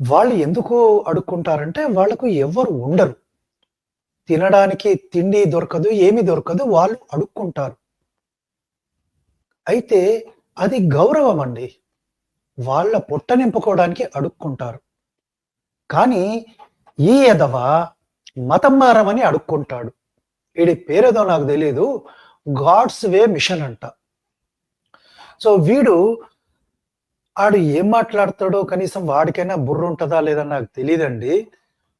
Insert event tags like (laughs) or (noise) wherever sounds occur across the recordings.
వాళ్ళు ఎందుకు అడుక్కుంటారంటే వాళ్ళకు ఎవ్వరు ఉండరు. తినడానికి తిండి దొరకదు, ఏమి దొరకదు. వాళ్ళు అడుక్కుంటారు. అయితే అది గౌరవం అండి వాళ్ళ పొట్ట నింపుకోవడానికి అడుక్కుంటారు. కానీ ఈ ఎదవ మతం మారమని అడుక్కుంటాడు. వీడి పేరేదో నాకు తెలియదు గాడ్స్ వే మిషన్ అంట. సో వీడు ఆడు ఏం మాట్లాడతాడో కనీసం వాడికైనా బుర్ర ఉంటుందా లేదా నాకు తెలియదండి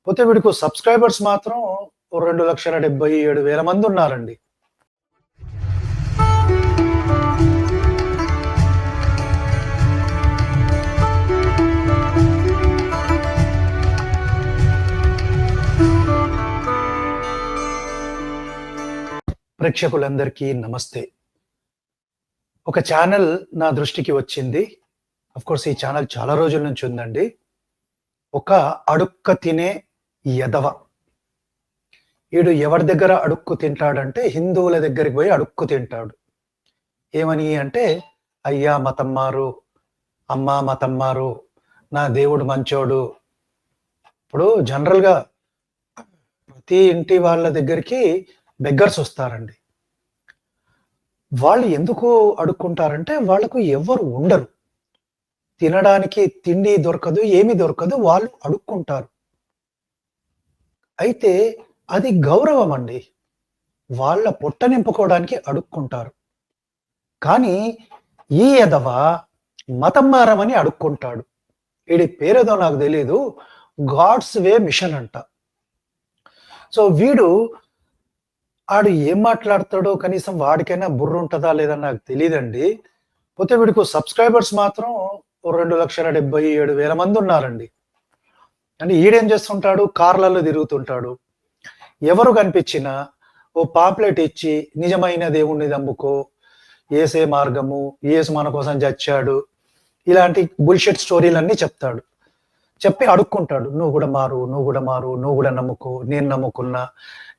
పోతే వీడికి సబ్‌స్క్రైబర్స్ మాత్రం ఓ 2,77,000 మంది ఉన్నారండి. ప్రేక్షకులందరికీ నమస్తే. ఒక ఛానల్ నా దృష్టికి వచ్చింది. ఆఫ్‌కోర్స్ ఈ ఛానల్ చాలా రోజుల నుంచి ఉందండి. ఒక అడుక్క తినే ఎదవ. వీడు ఎవరి దగ్గర అడుక్కు తింటాడంటే హిందువుల దగ్గరికి పోయి అడుక్కు తింటాడు. ఏమని అంటే అయ్యా మతమ్మారు అమ్మా మతమ్మారు నా దేవుడు మంచోడు. ఇప్పుడు జనరల్‌గా ప్రతి ఇంటి వాళ్ళ దగ్గరికి బెగ్గర్స్ వస్తారండి. వాళ్ళు ఎందుకు అడుక్కుంటారంటే వాళ్ళకు ఎవ్వరు ఉండరు. తినడానికి తిండి దొరకదు, ఏమి దొరకదు. వాళ్ళు అడుక్కుంటారు. అయితే అది గౌరవం అండి వాళ్ళ పొట్ట నింపుకోవడానికి అడుక్కుంటారు. కానీ ఈ ఎదవ మతం మారమని అడుక్కుంటాడు. వీడి పేరేదో నాకు తెలియదు గాడ్స్ వే మిషన్ అంట. సో వీడు ఆడు ఏం మాట్లాడతాడో కనీసం వాడికైనా బుర్ర ఉంటుందా లేదా నాకు తెలియదండి పోతే వీడికి సబ్‌స్క్రైబర్స్ మాత్రం రెండు లక్షల డెబ్బై ఏడు వేల మంది ఉన్నారండి. అంటే ఈడేం చేస్తుంటాడు కార్‌లలో తిరుగుతుంటాడు. ఎవరు కనిపించినా ఓ పాంప్లెట్ ఇచ్చి నిజమైన దేవుణ్ణి నమ్ముకో, ఏసే మార్గము, ఏసు మన కోసం చచ్చాడు. ఇలాంటి బుల్షెట్ స్టోరీలన్నీ చెప్తాడు. చెప్పి అడుక్కుంటాడు. నువ్వు కూడా మారు, నువ్వు కూడా మారు, నువ్వు కూడా నమ్ముకో, నేను నమ్ముకున్నా,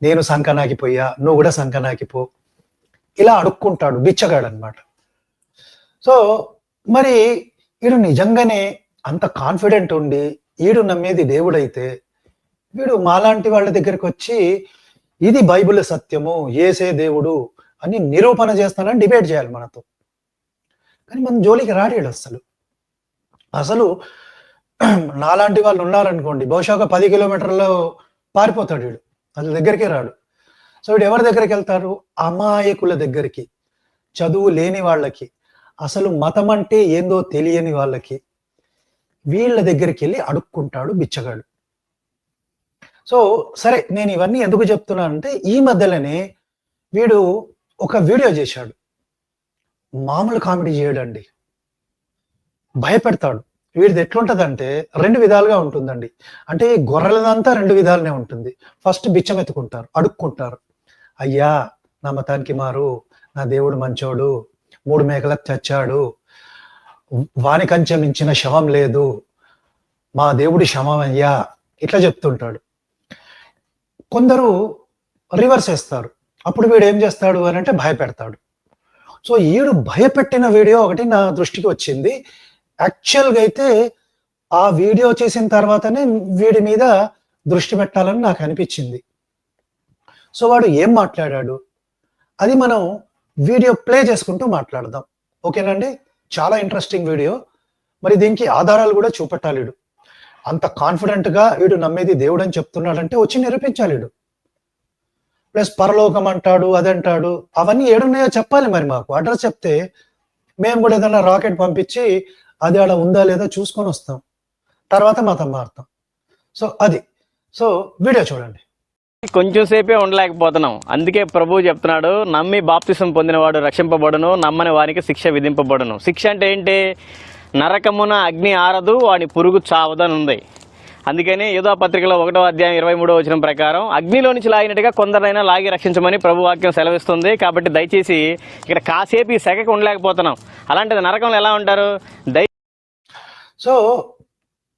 నేను సంకనాకిపోయా, నువ్వు కూడా సంకనాకిపో. ఇలా అడుక్కుంటాడు. బిచ్చగాడన్నమాట. సో మరి వీడు నిజంగానే అంత కాన్ఫిడెంట్ ఉండి, ఈడు నమ్మేది దేవుడైతే, వీడు మాలాంటి వాళ్ళ దగ్గరికి వచ్చి ఇది బైబిల్ సత్యము, ఏసే దేవుడు అని నిరూపణ చేస్తానని డిబేట్ చేయాలి మనతో. కానీ మనం జోలికి రాడు అసలు అసలు నాలాంటి వాళ్ళు ఉన్నారనుకోండి, బహుశా ఒక పది కిలోమీటర్‌లో పారిపోతాడు వీడు అసలు దగ్గరికే రాడు. సో వీడు ఎవరి దగ్గరికి వెళ్తారు అమాయకుల దగ్గరికి. చదువు లేని వాళ్ళకి, అసలు మతం అంటే ఏందో తెలియని వాళ్ళకి, వీళ్ళ దగ్గరికి వెళ్ళి అడుక్కుంటాడు బిచ్చగాడు. సో సరే నేను ఇవన్నీ ఎందుకు చెప్తున్నానంటే ఈ మధ్యలోనే వీడు ఒక వీడియో చేశాడు. మామూలు కామెడీ చేయడండి. భయపెడతాడు. వీడిది ఎట్లుంటదంటే రెండు విధాలుగా ఉంటుందండి. అంటే గొర్రెలదంతా 2 విధాలునే ఉంటుంది. ఫస్ట్ బిచ్చం ఎత్తుకుంటారు, అడుక్కుంటారు. అయ్యా నా మతానికి మారు, నా దేవుడు మంచోడు, 3 మేకలకు చచ్చాడు. వాని కంచె మించిన శవం లేదు. మా దేవుడి శవం అయ్యా ఇట్లా చెప్తుంటాడు. కొందరు రివర్స్ వేస్తారు అప్పుడు వీడు ఏం చేస్తాడు అని అంటే భయపెడతాడు. సో ఈడు భయపెట్టిన వీడియో ఒకటి నా దృష్టికి వచ్చింది. యాక్చువల్‌గా అయితే ఆ వీడియో చేసిన తర్వాతనే వీడి మీద దృష్టి పెట్టాలని నాకు అనిపించింది. సో వాడు ఏం మాట్లాడాడు? అది మనం వీడియో ప్లే చేసుకుంటూ మాట్లాడదాం. ఓకేనండి? చాలా ఇంట్రెస్టింగ్ వీడియో. మరి దీనికి ఆధారాలు కూడా చూపెట్టాలిడు అంత కాన్ఫిడెంట్‌గా వీడు నమ్మేది దేవుడని చెప్తున్నాడంటే వచ్చి నిరూపించాలిడు ప్లస్ పరలోకం అంటాడు, అదంటాడు. అవన్నీ ఏడున్నాయో చెప్పాలి మరి మాకు. అడ్రస్ చెప్తే మేము కూడా ఏదైనా రాకెట్ పంపించి అది ఆడ ఉందా లేదా చూసుకొని వస్తాం. తర్వాత మతం మారుతాం. సో అది. సో వీడియో చూడండి. కొంచెం సేపే ఉండలేకపోతున్నాం. అందుకే ప్రభువు చెప్తున్నాడు నమ్మి బాప్తిసం పొందినవాడు రక్షింపబడును నమ్మని వారికి శిక్ష విధింపబడును. శిక్ష అంటే ఏంటి? నరకమున అగ్ని ఆరదు వాని పురుగు చావదని ఉంది అందుకని యోధా పత్రికలో ఒకటో అధ్యాయం ఇరవై మూడో వచ్చిన ప్రకారం అగ్నిలో నుంచి లాగినట్టుగా కొందరైనా లాగి రక్షించమని ప్రభు వాక్యం సెలవిస్తుంది. కాబట్టి దయచేసి ఇక్కడ కాసేపు ఈ సెగకు ఉండలేకపోతున్నాం. అలాంటిది నరకంలో ఎలా ఉంటారు? దయ సో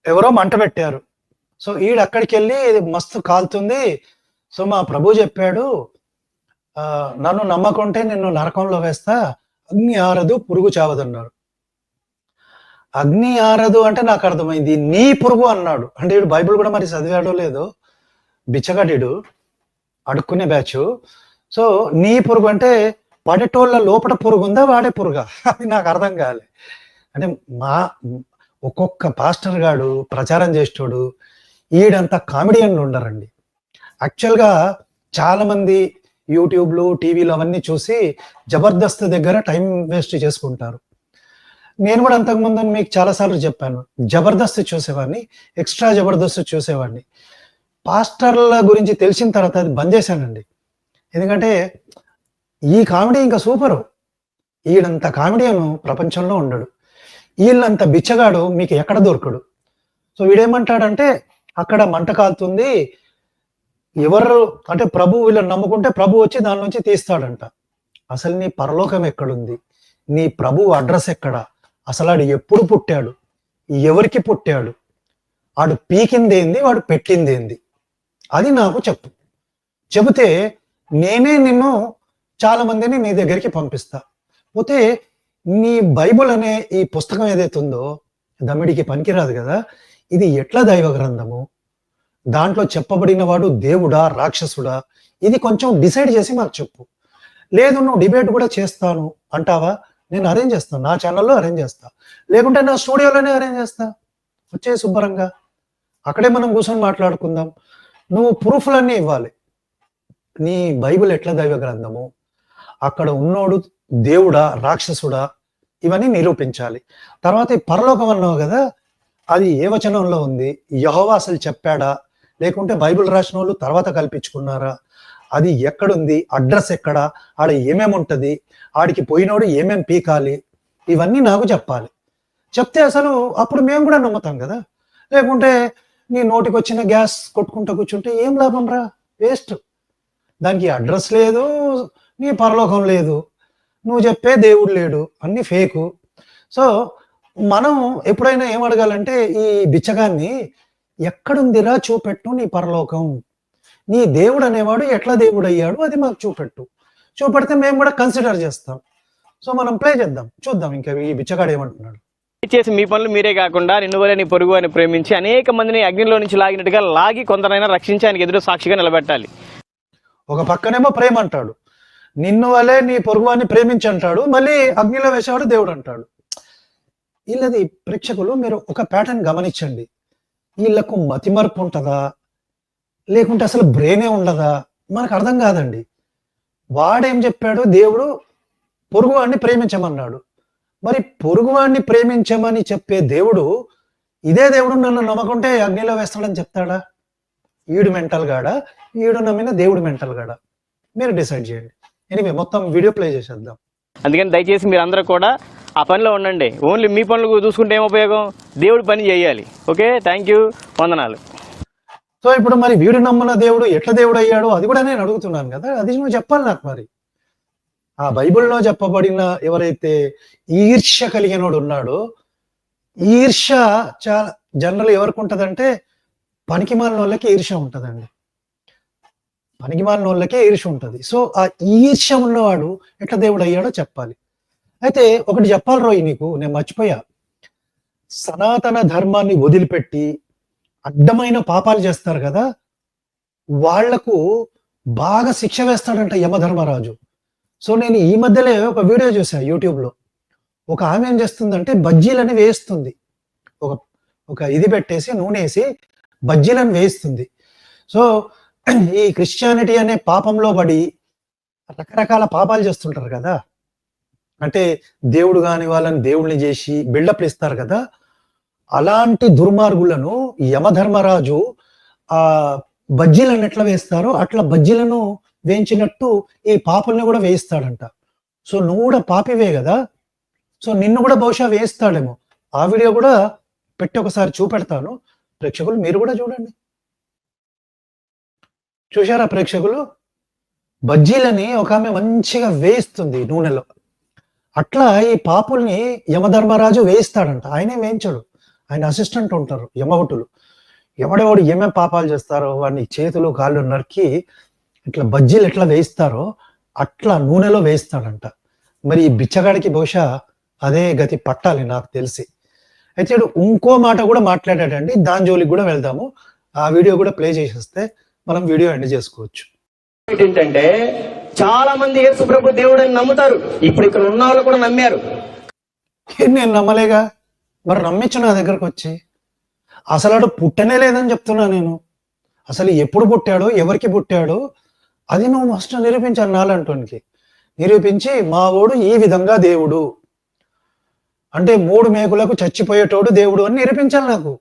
ఎవరో మంట పెట్టారు. సో ఈడు అక్కడికెళ్ళి మస్తు కాలుతుంది. సో మా ప్రభు చెప్పాడు నన్ను నమ్మకుంటే నిన్ను నరకంలో వేస్తా. అగ్ని ఆరదు, పురుగు చావదన్నారు. అగ్ని ఆరదు అంటే నాకు అర్థమైంది నీ పురుగు అన్నాడు అంటే ఇడు బైబిల్ కూడా మరి చదివాడో లేదో బిచ్చగడిడు అడుక్కునే బ్యాచ్ సో నీ పురుగు అంటే పడేటోళ్ళ లోపల పురుగు ఉందా వాడే పురుగా (laughs) అది నాకు అర్థం కాలే అంటే మా ఒక్కొక్క పాస్టర్ గాడు ప్రచారం చేసేటోడు ఈడంతా కామెడియన్లు ఉండరండి యాక్చువల్గా చాలామంది యూట్యూబ్లు టీవీలు అవన్నీ చూసి జబర్దస్త్ దగ్గర టైం వేస్ట్ చేసుకుంటారు. నేను కూడా అంతకుముందు మీకు చాలాసార్లు చెప్పాను జబర్దస్త్ చూసేవాడిని ఎక్స్ట్రా జబర్దస్త్ చూసేవాడిని. పాస్టర్ల గురించి తెలిసిన తర్వాత అది బంద్ చేశానండి. ఎందుకంటే ఈ కామెడీ ఇంకా సూపరు. ఈడంత కామెడియన్ ప్రపంచంలో ఉండడు. వీళ్ళంత బిచ్చగాడు మీకు ఎక్కడ దొరకడు. సో వీడేమంటాడంటే అక్కడ మంట కాలుతుంది ఎవరు అంటే ప్రభు వీళ్ళని నమ్ముకుంటే ప్రభు వచ్చి దాని నుంచి తీస్తాడంట. అసలు నీ పరలోకం ఎక్కడుంది? నీ ప్రభు అడ్రస్ ఎక్కడ? అసలు ఆడు ఎప్పుడు పుట్టాడు? ఎవరికి పుట్టాడు? ఆడు పీకిందేంది? వాడు పెట్టిందేంది? అది నాకు చెప్పు. చెబితే నేనే నిన్ను చాలా మందిని నీ దగ్గరికి పంపిస్తా. పోతే నీ బైబుల్ అనే ఈ పుస్తకం ఏదైతే ఉందో దమిడికి పనికిరాదు కదా ఇది ఎట్లా దైవ గ్రంథము? దాంట్లో చెప్పబడిన వాడు దేవుడా రాక్షసుడా? ఇది కొంచెం డిసైడ్ చేసి మాకు చెప్పు. లేదు నువ్వు డిబేట్ కూడా చేస్తాను. అంటావా? నేను అరేంజ్ చేస్తాను నా ఛానల్లో అరేంజ్ చేస్తా. లేకుంటే నా స్టూడియోలోనే అరేంజ్ చేస్తా. వచ్చే శుభ్రంగా. అక్కడే మనం కూర్చొని మాట్లాడుకుందాం. నువ్వు ప్రూఫ్లన్నీ ఇవ్వాలి. నీ బైబిల్ ఎట్లా దైవ గ్రంథము? అక్కడ ఉన్నోడు దేవుడా రాక్షసుడా? ఇవన్నీ నిరూపించాలి. తర్వాత ఈ పరలోకం అన్నావు కదా అది ఏ వచనంలో ఉంది? యహోవా అసలు చెప్పాడా? లేకుంటే బైబిల్ రాసిన వాళ్ళు తర్వాత కల్పించుకున్నారా? అది ఎక్కడుంది? అడ్రస్ ఎక్కడ? ఆడ ఏమేమి ఉంటుంది? ఆడికి పోయినోడు ఏమేమి పీకాలి? ఇవన్నీ నాకు చెప్పాలి. చెప్తే అసలు అప్పుడు మేము కూడా నమ్ముతాం కదా. లేకుంటే నీ నోటికి వచ్చిన గ్యాస్ కొట్టుకుంటూ కూర్చుంటే ఏం లాభం రా? వేస్ట్. దానికి అడ్రస్ లేదు నీ పరలోకం లేదు. నువ్వు చెప్పే దేవుడు లేడు. అన్ని ఫేకు. సో మనం ఎప్పుడైనా ఏం అడగాలంటే ఈ బిచ్చగాన్ని ఎక్కడుందిరా చూపెట్టు నీ పరలోకం. నీ దేవుడు అనేవాడు ఎట్లా దేవుడు అయ్యాడు అది మాకు చూపెట్టు. చూపెడితే మేము కూడా కన్సిడర్ చేస్తాం. సో మనం ప్లే చేద్దాం. చూద్దాం ఇంకా ఈ బిచ్చగాడు ఏమంటున్నాడు. చేసి మీ పనులు మీరే కాకుండా నిన్ను వలె నీ పొరుగు అని ప్రేమించి అనేక మందిని అగ్నిలో నుంచి లాగినట్టుగా లాగి కొందరైనా రక్షించి ఆయనకి ఎదురు సాక్షిగా నిలబెట్టాలి. ఒక పక్కనేమో ప్రేమ అంటాడు. నిన్ను వలే నీ పొరుగువాన్ని ప్రేమించి అంటాడు. మళ్ళీ అగ్నిలో వేసేవాడు దేవుడు అంటాడు. వీళ్ళది ప్రేక్షకులు మీరు ఒక ప్యాటర్న్ గమనించండి. వీళ్ళకు మతిమరపు ఉంటుందా? లేకుంటే అసలు బ్రెయినే ఉండదా? మనకు అర్థం కాదండి. వాడేం చెప్పాడు? దేవుడు పొరుగువాడిని ప్రేమించమన్నాడు. మరి పొరుగువాడిని ప్రేమించమని చెప్పే దేవుడు ఇదే దేవుడు నన్ను నమ్మకుంటే అగ్నిలో వేస్తాడని చెప్తాడా? ఈడు మెంటల్ గాడా? ఈడు నమ్మిన దేవుడు మెంటల్ గాడా? మీరు డిసైడ్ చేయండి. ఎనివే మొత్తం వీడియో ప్లే చేసేద్దాం. అందుకని దయచేసి మీరు అందరూ కూడా ఆ పనిలో ఉండండి. ఓన్లీ మీ పనులు చూసుకుంటే ఏం ఉపయోగం? దేవుడి పని చేయాలి. ఓకే? Thank you. వందనాలు. సో ఇప్పుడు మరి వీడు నమ్మిన దేవుడు ఎట్లా దేవుడు అయ్యాడు అది కూడా నేను అడుగుతున్నాను కదా. అది నువ్వు చెప్పాలి నాకు మరి. ఆ బైబిల్లో చెప్పబడిన ఎవరైతే ఈర్ష్య కలిగినోడు ఉన్నాడో ఈర్ష చాలా జనరల్ ఎవరికి ఉంటదంటే పనికి మాలిన వాళ్ళకి ఈర్ష ఉంటదండి. పనికి మాలిన వాళ్ళకే ఈర్ష ఉంటది. సో ఆ ఈర్ష ఉన్నవాడు ఎట్లా దేవుడు అయ్యాడో చెప్పాలి. అయితే ఒకటి చెప్పాలి రోయ్ నీకు నేను మర్చిపోయా. సనాతన ధర్మాన్ని వదిలిపెట్టి అడ్డమైన పాపాలు చేస్తారు కదా వాళ్ళకు బాగా శిక్ష వేస్తాడంట యమధర్మరాజు. సో నేను ఈ మధ్యలో ఒక వీడియో చూసా యూట్యూబ్లో. ఒక ఆమె ఏం చేస్తుందంటే బజ్జీలని వేస్తుంది ఒక ఒక ఇది పెట్టేసి నూనె వేసి బజ్జీలను వేయిస్తుంది. సో ఈ క్రిస్టియానిటీ అనే పాపంలో పడి రకరకాల పాపాలు చేస్తుంటారు కదా అంటే దేవుడు కాని వాళ్ళని దేవుడిని చేసి బిల్డప్లు ఇస్తారు కదా. అలాంటి దుర్మార్గులను యమధర్మరాజు ఆ బజ్జీలను ఎట్లా వేస్తారో అట్లా బజ్జీలను వేయించినట్టు ఈ పాపల్ని కూడా వేయిస్తాడంట. సో నువ్వు కూడా పాపివే కదా. సో నిన్ను కూడా బహుశా వేయిస్తాడేమో. ఆ వీడియో కూడా పెట్టి ఒకసారి చూపెడతాను. ప్రేక్షకులు మీరు కూడా చూడండి. చూశారా ప్రేక్షకులు? బజ్జీలని ఒక ఆమె మంచిగా వేయిస్తుంది నూనెలో. అట్లా ఈ పాపుల్ని యమధర్మరాజు వేయిస్తాడంట. ఆయనే వేయించడు. ఆయన అసిస్టెంట్ ఉంటారు యమభటులు. ఎవడెవడు ఏమేం పాపాలు చేస్తారో వాడిని చేతులు కాళ్ళు నరికి ఇట్లా బజ్జీలు ఎట్లా వేయిస్తారో అట్లా నూనెలో వేయిస్తాడంట. మరి ఈ బిచ్చగాడికి బహుశా అదే గతి పట్టాలి నాకు తెలిసి. అయితే ఇంకో మాట కూడా మాట్లాడాడండి. దాని జోలికి కూడా వెళ్దాము. ఆ వీడియో కూడా ప్లే చేసేస్తే మనం వీడియో ఎండ్ చేసుకోవచ్చు. ఏంటంటే చాలా మంది యేసు ప్రభు దేవుడు అని నమ్ముతారు. ఇప్పుడు ఇక్కడ ఉన్న వాళ్ళు కూడా నమ్మారు. నేను నమ్మలేగా? మరి నమ్మించు నా దగ్గరకు వచ్చి. అసలు ఆడు పుట్టనే లేదని చెప్తున్నా నేను. అసలు ఎప్పుడు పుట్టాడు ఎవరికి పుట్టాడో అది నువ్వు మస్ట్ నిరూపించాను నాలంటోనికి నిరూపించి మా ఓడు ఈ విధంగా దేవుడు. అంటే మూడు మేకులకు చచ్చిపోయేటోడు దేవుడు అని నిరూపించాలి నాకు.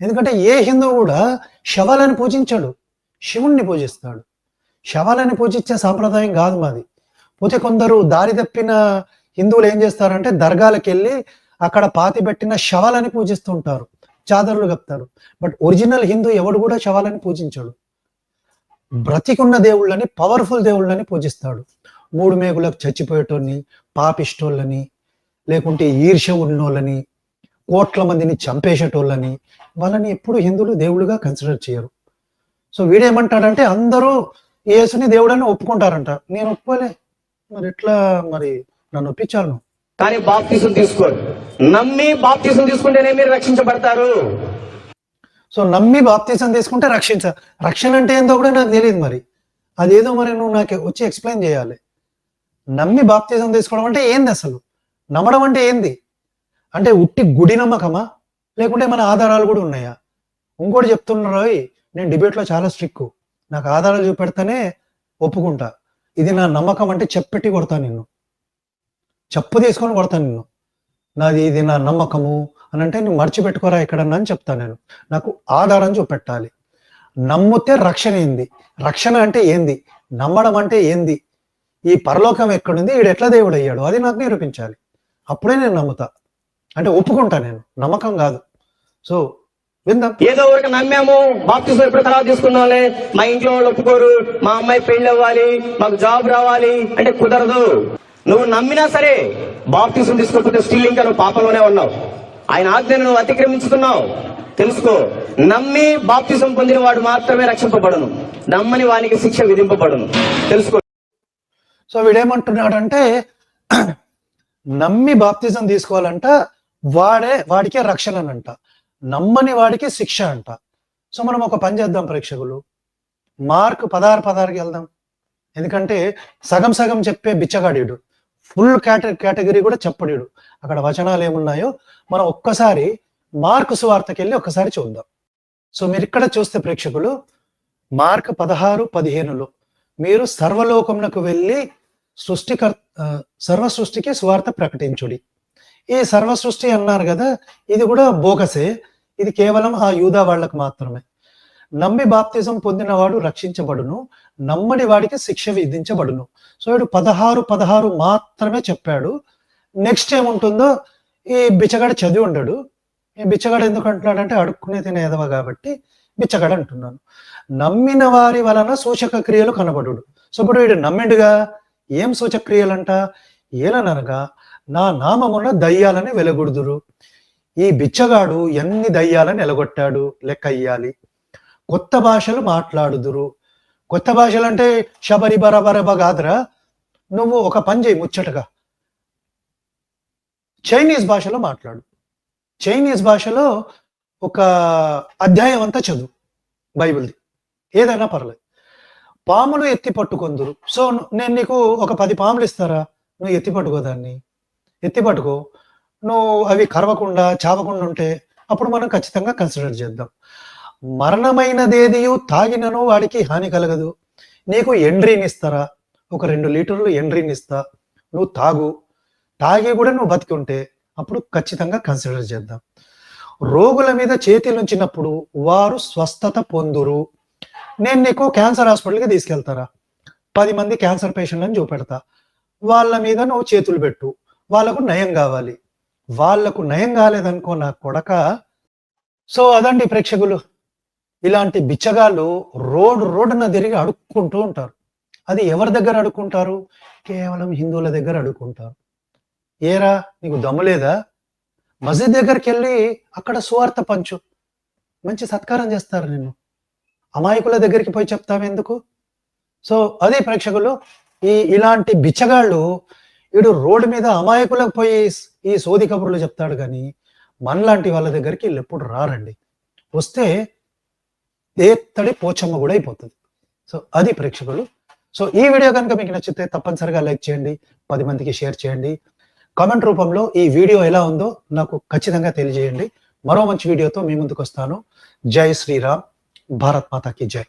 ఎందుకంటే ఏ హిందువు కూడా శవాలని పూజించాడు. శివుణ్ణి పూజిస్తాడు. శవాలని పూజించే సాంప్రదాయం కాదు మాది. పోతే కొందరు దారి తప్పిన హిందువులు ఏం చేస్తారంటే దర్గాలకు వెళ్ళి అక్కడ పాతి పెట్టిన శవాలని పూజిస్తుంటారు. చాదరులు కప్తారు. బట్ ఒరిజినల్ హిందూ ఎవడు కూడా శవాలని పూజించడు. బ్రతికున్న దేవుళ్ళని పవర్ఫుల్ దేవుళ్ళని పూజిస్తాడు. మూడు మేకులకు చచ్చిపోయేటోళ్ళని పాపిష్టోళ్ళని లేకుంటే ఈర్ష్య ఉన్నోళ్ళని కోట్ల మందిని చంపేసేటోళ్ళని వాళ్ళని ఎప్పుడు హిందువులు దేవుళ్ళుగా కన్సిడర్ చేయరు. సో వీడేమంటాడంటే అందరూ యేసుని దేవుడని ఒప్పుకుంటారంట. నేను ఒప్పుకోలే. మరి ఎట్లా మరి నన్ను ఒప్పించాలి నువ్వు? కానీ బాప్తీసం తీసుకోరు నమ్మి బాప్తీసం తీసుకుంటేనే మీరు రక్షించబడతారు. సో నమ్మి బాప్తీసం తీసుకుంటే రక్షించ రక్షణ అంటే ఏందో కూడా నాకు తెలియదు మరి. అదేదో మరి నువ్వు నాకు వచ్చి ఎక్స్ప్లెయిన్ చేయాలి. నమ్మి బాప్తీసం తీసుకోవడం అంటే ఏంది అసలు? నమ్మడం అంటే ఏంది? అంటే ఉట్టి గుడి నమ్మకమా? లేకుంటే మన ఆధారాలు కూడా ఉన్నాయా? ఇంకోటి చెప్తున్నారు "ఓయ్, నేను డిబేట్లో చాలా స్ట్రిక్ట్. నాకు ఆధారాలు చూపెడితేనే ఒప్పుకుంటా. ఇది నా నమ్మకం అంటే చెప్పెట్టి కొడతాను నిన్ను. చెప్పు తీసుకొని కొడతాను నిన్ను. నాది ఇది నా నమ్మకము అని అంటే నువ్వు మర్చిపెట్టుకోరా ఎక్కడన్నా అని చెప్తాను నేను. నాకు ఆధారం చూపెట్టాలి. నమ్మితే రక్షణ ఏంది? రక్షణ అంటే ఏంది? నమ్మడం అంటే ఏంది? ఈ పరలోకం ఎక్కడుంది? వీడు ఎట్లా దేవుడు అయ్యాడు? అది నాకు నిరూపించాలి. అప్పుడే నేను నమ్ముతా. అంటే ఒప్పుకుంటా నేను. నమ్మకం కాదు. సో ఏదో వరకు నమ్మాము. బాప్తీసం ఎప్పుడు తర్వాత తీసుకున్నాంలే మా ఇంట్లో వాళ్ళు ఒప్పుకోరు. మా అమ్మాయి పెళ్ళి అవ్వాలి. మాకు జాబ్ రావాలి. అంటే కుదరదు. నువ్వు నమ్మినా సరే బాప్తీసం తీసుకోకపోతే స్టిల్ ఇంకా నువ్వు పాపంలోనే ఉన్నావు. ఆయన ఆజ్ఞను నువ్వు అతిక్రమించుకున్నావు. తెలుసుకో. నమ్మి బాప్తీసం పొందిన వాడు మాత్రమే రక్షింపబడును. నమ్మని వానికి శిక్ష విధింపబడును. తెలుసుకో. సో వీడేమంటున్నాడంటే (clears throat) నమ్మి బాప్తిజం తీసుకోవాలంట వాడే వాడికే రక్షణ అంట నమ్మని వాడికి శిక్ష అంట. సో మనం ఒక పని చేద్దాం ప్రేక్షకులు. మార్క్ పదహారు పదహారుకి వెళ్దాం. ఎందుకంటే సగం సగం చెప్పే బిచ్చగాడీడు. ఫుల్ కేట కేటగిరీ కూడా చెప్పడీడు. అక్కడ వచనాలు ఏమున్నాయో మనం ఒక్కసారి మార్క్ సువార్తకి వెళ్ళి ఒక్కసారి చూద్దాం. సో మీరు ఇక్కడ చూస్తే ప్రేక్షకులు మార్క్ పదహారు పదిహేనులో మీరు సర్వలోకమునకు వెళ్ళి సృష్టికర్త సర్వ సృష్టికి సువార్త ప్రకటించుడి. ఈ సర్వ సృష్టి అన్నారు కదా ఇది కూడా బోగసే. ఇది కేవలం ఆ యూదా వాళ్ళకు మాత్రమే. నమ్మి బాప్తిజం పొందినవాడు రక్షించబడును నమ్మడి వాడికి శిక్ష విధించబడును. సో వీడు పదహారు పదహారు మాత్రమే చెప్పాడు. నెక్స్ట్ ఏముంటుందో ఈ బిచ్చగాడు చదివి ఉండడు. ఈ బిచ్చగాడు ఎందుకు అంటున్నాడంటే అడుక్కునే తినేదవ కాబట్టి బిచ్చగాడు అంటున్నాను. నమ్మిన వారి వలన సూచక క్రియలు కనబడుడు సో ఇప్పుడు వీడు నమ్మిండుగా ఏం సూచక అంట ఏలననగా నా నామమున దయ్యాలని వెలగొడుదురు. ఈ బిచ్చగాడు ఎన్ని దయ్యాలని ఎలగొట్టాడు? లెక్క అయ్యాలి కొత్త భాషలు మాట్లాడుదురు. కొత్త భాషలు అంటే శబరి బరబరబ కాదురా. నువ్వు ఒక పని చేయి ముచ్చటగా. చైనీస్ భాషలో మాట్లాడు. చైనీస్ భాషలో ఒక అధ్యాయం అంతా చదువు బైబిల్ది. ఏదైనా పర్లేదు. పాములు ఎత్తి పట్టుకొందురు. సో నేను నీకు ఒక పది పాములు ఇస్తారా? నువ్వు ఎత్తి పట్టుకో దాన్ని. ఎత్తి పట్టుకో. నువ్వు అవి కరవకుండా చావకుండా ఉంటే అప్పుడు మనం ఖచ్చితంగా కన్సిడర్ చేద్దాం. మరణమైనదేదియు తాగినను వాడికి హాని కలగదు. నీకు ఎండ్రీని ఇస్తారా? ఒక రెండు లీటర్లు ఎండ్రీని ఇస్తా. నువ్వు తాగు. తాగి కూడా నువ్వు బతికి ఉంటే అప్పుడు ఖచ్చితంగా కన్సిడర్ చేద్దాం. రోగుల మీద చేతులు ఉంచినప్పుడు వారు స్వస్థత పొందురు. నేను నీకు క్యాన్సర్ హాస్పిటల్కి తీసుకెళ్తారా? పది మంది క్యాన్సర్ పేషెంట్లను చూపెడతా. వాళ్ళ మీద నువ్వు చేతులు పెట్టు. వాళ్ళకు నయం కావాలి. వాళ్ళకు నయం కాలేదనుకో నా కొడక. సో అదండి ప్రేక్షకులు. ఇలాంటి బిచ్చగాళ్ళు రోడ్ రోడ్డున తిరిగి అడుక్కుంటూ ఉంటారు. అది ఎవరి దగ్గర అడుక్కుంటారు? కేవలం హిందువుల దగ్గర అడుక్కుంటారు. ఏరా నీకు దమ్ము లేదా? మసీద్ దగ్గరికి వెళ్ళి అక్కడ సువార్త పంచు. మంచి సత్కారం చేస్తారు నిన్ను. అమాయకుల దగ్గరికి పోయి చెప్తావెందుకు? సో అదే ప్రేక్షకులు ఈ ఇలాంటి బిచ్చగాళ్ళు వీడు రోడ్డు మీద అమాయకులకు పోయి ఈ సోది కబుర్లు చెప్తాడు కానీ మనలాంటి వాళ్ళ దగ్గరికి వీళ్ళు ఎప్పుడు రారండి. వస్తే ఏత్తడి పోచమ్మ కూడా అయిపోతుంది. సో అది ప్రేక్షకులు. సో ఈ వీడియో కనుక మీకు నచ్చితే తప్పనిసరిగా లైక్ చేయండి పది మందికి షేర్ చేయండి. కామెంట్ రూపంలో ఈ వీడియో ఎలా ఉందో నాకు ఖచ్చితంగా తెలియజేయండి. మరో మంచి వీడియోతో మీ ముందుకు వస్తాను. జై శ్రీరామ్. భారత్ మాతాకి జై.